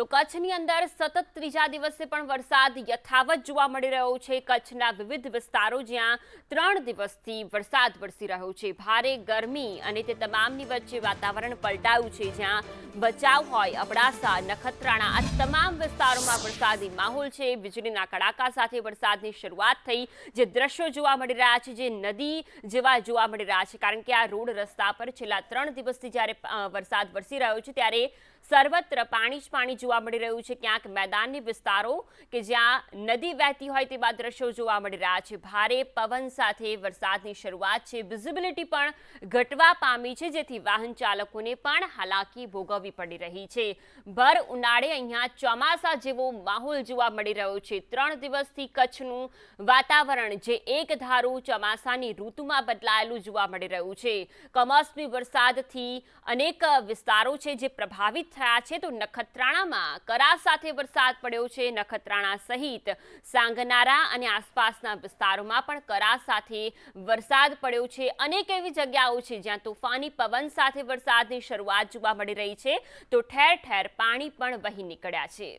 તો કચ્છની અંદર સતત ત્રીજા દિવસે પણ વરસાદ યથાવત જોવા મળી રહ્યો છે. કચ્છના વિવિધ વિસ્તારો જ્યાં ત્રણ દિવસથી વરસાદ વરસી રહ્યો છે. ભારે ગરમી અને તે તમામની વચ્ચે વાતાવરણ પલટાયું છે. જ્યાં બચાવ હોય, અબડાસા, નખત્રાણા આ તમામ વિસ્તારોમાં વરસાદી માહોલ છે. વીજળીના કડાકા સાથે વરસાદની શરૂઆત થઈ. જે દ્રશ્યો જોવા મળી રહ્યા છે, જે નદી જેવા જોવા મળી રહ્યા છે, કારણ કે આ રોડ રસ્તા પર છેલ્લા ત્રણ દિવસથી જ્યારે વરસાદ વરસી રહ્યો છે, ત્યારે સર્વત્ર પાણી જ પાણી જોવા મળી રહ્યું છે. ક્યાંક મેદાનની વિસ્તારો કે જ્યાં નદી વહેતી હોય તેવા દ્રશ્યો જોવા મળી રહ્યા છે. ભારે પવન સાથે વરસાદની શરૂઆત છે. વિઝિબિલિટી પણ ઘટવા પામી છે, જેથી વાહન ચાલકોને પણ હાલાકી ભોગવવી પડી રહી છે. ભર ઉનાળે અહીંયા ચોમાસા જેવો માહોલ જોવા મળી રહ્યો છે. ત્રણ દિવસથી કચ્છનું વાતાવરણ જે એક ધારું ચોમાસાની ઋતુમાં બદલાયેલું જોવા મળી રહ્યું છે. કમોસમી વરસાદથી અનેક વિસ્તારો છે જે પ્રભાવિત થયા છે. તો નખત્રાણામાં કરા સાથે વરસાદ પડ્યો છે, નખત્રાણા સહિત સાંગનારા અને આસપાસના વિસ્તારોમાં પણ કરા સાથે વરસાદ પડ્યો છે. અનેક એવી જગ્યાઓ છે જ્યાં તોફાની પવન સાથે વરસાદની શરૂઆત જોવા મળી રહી છે. તો ઠેર ઠેર પાણી પણ વહી નીકળ્યા છે.